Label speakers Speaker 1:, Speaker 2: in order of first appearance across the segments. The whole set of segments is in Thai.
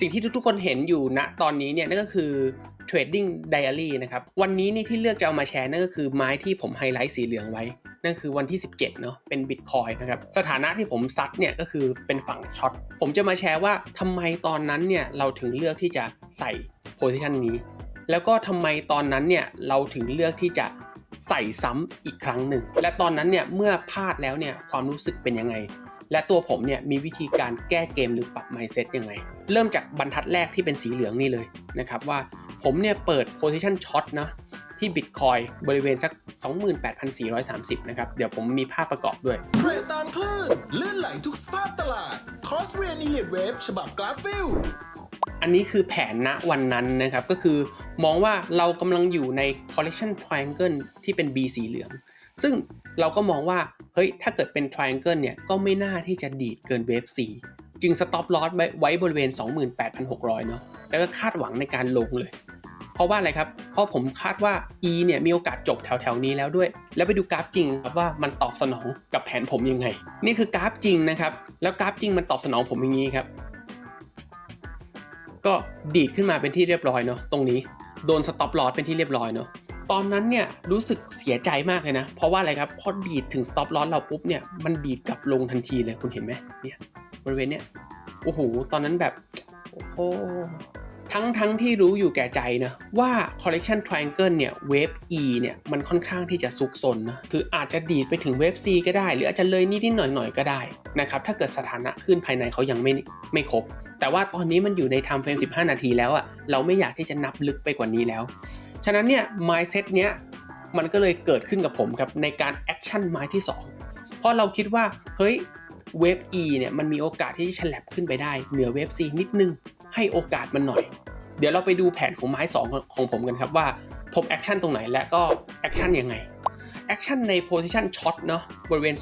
Speaker 1: สิ่งที่ทุกๆคนเห็นอยู่ณตอนนี้เนี่ยนั่นก็คือ Trading Diary นะครับ วันนี้นี่ที่เลือกจะเอามาแชร์นั่นก็คือไม้ที่ผมไฮไลท์สีเหลืองไว้ นั่นคือวันที่ 17เนาะเป็น Bitcoin นะครับ สถานะที่ผมซัดเนี่ยก็คือเป็นฝั่งช็อต ผมจะมาแชร์ว่าทำไมตอนนั้นเนี่ยเราถึงเลือกที่จะใส่โพซิชันนี้ แล้วก็ทำไมตอนนั้นเนี่ยเราถึงเลือกที่จะใส่ซ้ำอีกครั้งหนึ่ง และตอนนั้นเนี่ยเมื่อพลาดแล้วเนี่ยความรู้สึกเป็นยังไง และตัวผมเนี่ยมีวิธีการแก้เกมหรือปรับ mindset ยังไง เริ่มจากบรรทัดแรกที่เป็นสีเหลืองนี่เลยนะครับว่าผมเนี่ยเปิด position short นะที่ Bitcoin บริเวณสัก 28,430 นะครับ เดี๋ยวผมมีภาพประกอบด้วย
Speaker 2: เทรดตามคลื่นลื่นไหลทุกสภาพตลาดคอสเรียนอีเลียดเวฟฉบับกราฟิล
Speaker 1: อันนี้คือแผนณวันนั้นนะครับ ก็คือมองว่าเรากำลังอยู่ใน collection triangle ที่เป็น B สีเหลือง ซึ่งเราก็มองว่า เฮ้ย ถ้าเกิดเป็น triangle เนี่ย ก็ไม่น่าที่จะดีดเกินเวฟ4จึง stop loss ไว้ไวบริเวณ 28,600 เนาะ แล้วก็คาดหวังในการลงเลย เพราะว่าอะไรครับ เพราะผมคาดว่า E เนี่ยมีโอกาสจบแถวๆนี้แล้วด้วย แล้วไปดูกราฟจริงครับว่ามันตอบสนองกับแผนผมยังไง นี่คือกราฟจริงนะครับ แล้วกราฟจริงมันตอบสนองผมอย่างนี้ครับ ก็ดีดขึ้นมาเป็นที่เรียบร้อยเนาะ ตรงนี้ โดนสต็อปลอสเป็นที่เรียบร้อยเนาะ ตอนนั้นเนี่ยรู้สึกเสียใจมากเลยนะ เพราะว่าอะไรครับ พอดีดถึงสต็อปลอสเราปุ๊บเนี่ยมันดีดกลับลงทันทีเลยคุณเห็นไหมเนี่ยบริเวณเนี้ยโอ้โหตอนนั้นแบบโอ้โหทั้งทั้งที่รู้อยู่แก่ใจนะว่า collection triangle เนี่ยเวฟ E เนี่ยมันค่อนข้างที่จะซุกซนนะคืออาจจะดีดไปถึงเวฟ C ก็ได้ หรืออาจจะเลยนิดนิดหน่อยหน่อยก็ได้นะครับถ้าเกิดสถานะขึ้นภายในเขายังไม่ไม่ครบ แต่ว่าตอนนี้มันอยู่ใน time frame 15 นาทีแล้วอะเราไม่อยากที่จะนับลึกไปกว่านี้แล้ว ฉะนั้นเนี่ย mindset เนี้ยมันก็เลยเกิดขึ้นกับผมครับในการ action ไม้ที่ 2 เพราะเราคิดว่าเฮ้ยเวฟ E เนี่ยมันมีโอกาสที่จะฉลับขึ้นไปได้เหนือเวฟ C นิดนึงให้โอกาสมันหน่อย เดี๋ยวเราไปดูแผนของไม้ 2 ของของผมกันครับว่าผม action ตรงไหนและก็ action ยังไง action ใน position short เนาะบริเวณ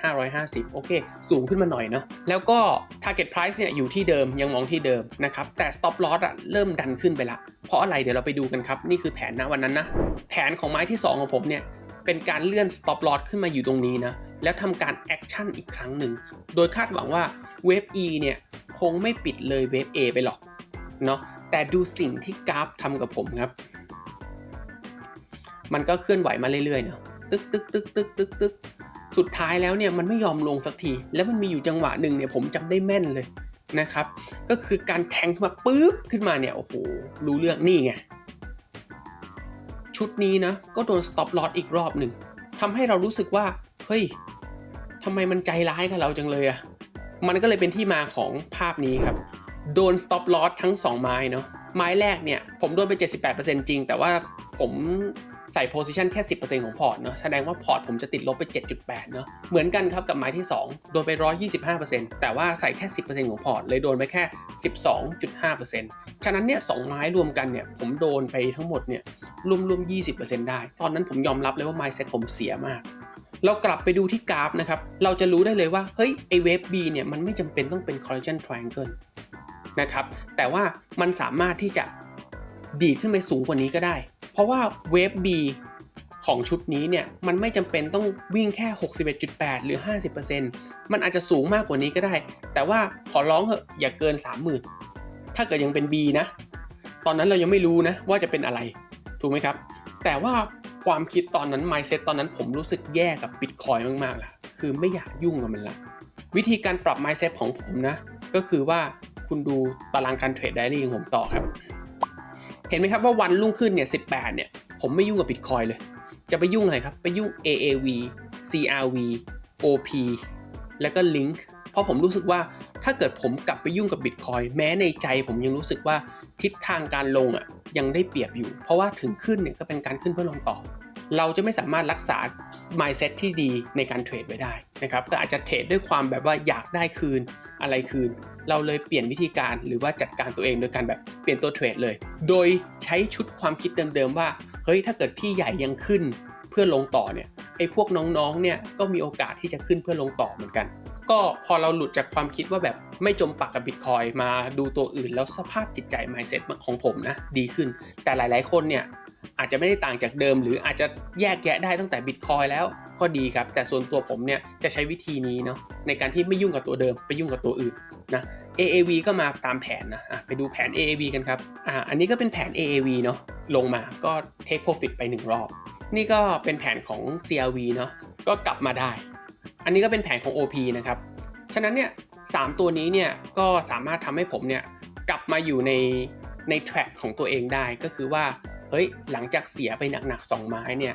Speaker 1: 28,550 โอเค สูงขึ้นมาหน่อยเนาะแล้วก็ target price เนี่ยอยู่ที่เดิมยังมองที่เดิมนะครับแต่ stop loss อะเริ่มดันขึ้นไปละ เพราะอะไรเดี๋ยวเราไปดูกันครับ นี่คือแผนณวันนั้นนะ แผนของไม้ที่ 2 ของผมเนี่ย เป็นการเลื่อน stop loss ขึ้นมาอยู่ตรงนี้นะ แล้วทำการ action อีกครั้งหนึ่ง โดยคาดหวังว่าเวฟ E เนี่ยคงไม่ปิดเลยเวฟ A ไปหรอกเนาะแต่ดูสิ่งที่กราฟทำกับผมครับ มันก็เคลื่อนไหวมาเรื่อยๆเนาะตึกตึกตึกตึกตึกตึกสุดท้ายแล้วเนี่ยมันไม่ยอมลงสักที แล้วมันมีอยู่จังหวะหนึ่งเนี่ยผมจำได้แม่นเลย นะครับ ก็คือการแทงขึ้นมาปุ๊บขึ้นมาเนี่ยโอ้โหรู้เรื่องนี่ไงชุดนี้นะก็โดน stop loss อีกรอบหนึ่งทำให้เรารู้สึกว่าเฮ้ยทำไมมันใจร้ายกับเราจังเลยอะมันก็เลยเป็นที่มาของภาพนี้ครับ โดน stop loss ทั้ง 2 ไม้เนาะ ไม้แรกเนี่ย ผมโดนไป 78%จริง แต่ว่าผม ใส่ position แค่ 10%ของพอร์ตเนาะแสดงว่าพอร์ตผมจะติดลบไป 7.8เนาะเหมือนกันครับกับไม้ที่ 2 โดนไป 125%แต่ว่าใส่แค่ 10%ของพอร์ตเลยโดนไปแค่ 12.5%ฉะนั้นเนี่ยสองไม้รวมกันเนี่ยผมโดนไปทั้งหมดเนี่ยรวมรวมๆ20%ได้ ตอนนั้นผมยอมรับเลยว่า mindset ผมเสียมากเรากลับไปดูที่กราฟนะครับ เราจะรู้ได้เลยว่า เฮ้ย ไอเวฟ B เนี่ยมันไม่จำเป็นต้องเป็น collision triangle นะครับ แต่ว่ามันสามารถที่จะ ดีดขึ้นไปสูงกว่านี้ก็ได้ เพราะว่าเวฟ B ของชุดนี้เนี่ยมันไม่จำเป็นต้องวิ่งแค่ 61.8 หรือ 50%มันอาจจะสูงมากกว่านี้ก็ได้ แต่ว่าขอร้องเหอะอย่าเกิน 30,000 ถ้าเกิดยังเป็น B นะ ตอนนั้นเรายังไม่รู้นะว่าจะเป็นอะไร ถูกไหมครับ แต่ว่าความคิดตอนนั้น mindset ตอนนั้นผมรู้สึกแย่กับ Bitcoin มากๆล่ะ คือไม่อยากยุ่งกับมันละ วิธีการปรับ mindset ของผมนะ ก็คือว่าคุณดูตารางการเทรดไดอารี่ของผมต่อครับ เห็นไหมครับว่าวันรุ่งขึ้นเนี่ย18เนี่ย ผมไม่ยุ่งกับ Bitcoin เลย จะไปยุ่งอะไรครับ ไปยุ่ง AAV CRV OP แล้วก็ Link เพราะผมรู้สึกว่าถ้าเกิดผมกลับไปยุ่งกับ Bitcoin แม้ในใจผมยังรู้สึกว่าทิศทางการลงอะยังได้เปรียบอยู่ เพราะว่าถึงขึ้นเนี่ยก็เป็นการขึ้นเพื่อลงต่อ เราจะไม่สามารถรักษา mindset ที่ดีในการเทรดไว้ได้นะครับก็อาจจะเทรดด้วยความแบบว่าอยากได้คืน อะไรคืน เราเลยเปลี่ยนวิธีการหรือว่าจัดการตัวเองโดยการแบบเปลี่ยนตัวเทรดเลย โดยใช้ชุดความคิดเดิมๆว่าเฮ้ยถ้าเกิดพี่ใหญ่ยังขึ้นเพื่อลงต่อเนี่ยไอ้พวกน้องๆเนี่ยก็มีโอกาสที่จะขึ้นเพื่อลงต่อเหมือนกัน ก็พอเราหลุดจากความคิดว่าแบบไม่จมปักกับบิตคอยมาดูตัวอื่นแล้วสภาพจิตใจ mindset ของผมนะดีขึ้น แต่หลาย ๆ คนเนี่ยอาจจะไม่ได้ต่างจากเดิม หรืออาจจะแยกแยะได้ตั้งแต่บิตคอยแล้วก็ดีครับ แต่ส่วนตัวผมเนี่ยจะใช้วิธีนี้เนาะในการที่ไม่ยุ่งกับตัวเดิมไปยุ่งกับตัวอื่นนะ AAV ก็มาตามแผนนะะไปดูแผน AAV กันครับอ่าอันนี้ก็เป็นแผน AAV เนาะลงมาก็ take profit ไป 1 รอบ นี่ก็เป็นแผนของ CRV เนาะก็กลับมาได้ อันนี้ก็เป็นแผนของ OP นะครับ ฉะนั้นเนี่ยสามตัวนี้เนี่ยก็สามารถทำให้ผมเนี่ยกลับมาอยู่ในใน track ของตัวเองได้ก็คือว่าเฮ้ยหลังจากเสียไปหนักๆสองไม้เนี่ย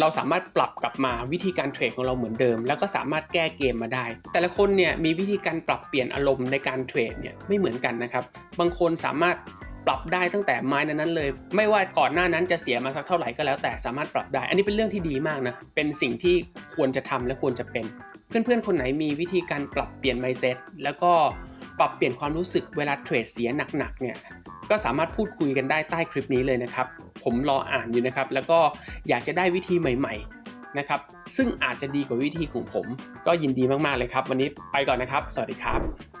Speaker 1: เราสามารถปรับกลับมาวิธีการเทรดของเราเหมือนเดิม แล้วก็สามารถแก้เกมมาได้ แต่ละคนเนี่ยมีวิธีการปรับเปลี่ยนอารมณ์ในการเทรดเนี่ยไม่เหมือนกันนะครับ บางคนสามารถปรับได้ตั้งแต่ไม้นั้นๆเลย ไม่ว่าก่อนหน้านั้นจะเสียมาสักเท่าไหร่ก็แล้วแต่สามารถปรับได้ อันนี้เป็นเรื่องที่ดีมากนะเป็นสิ่งที่ควรจะทำและควรจะเป็น เพื่อนๆ คนไหนมีวิธีการปรับเปลี่ยน mindset แล้วก็ปรับเปลี่ยนความรู้สึกเวลาเทรดเสียหนักๆเนี่ยก็สามารถพูดคุยกันได้ใต้คลิปนี้เลยนะครับ ผมรออ่านอยู่นะครับ แล้วก็อยากจะได้วิธีใหม่ ๆนะครับ ซึ่งอาจจะดีกว่าวิธีของผม ก็ยินดีมากๆเลยครับ วันนี้ไปก่อนนะครับ สวัสดีครับ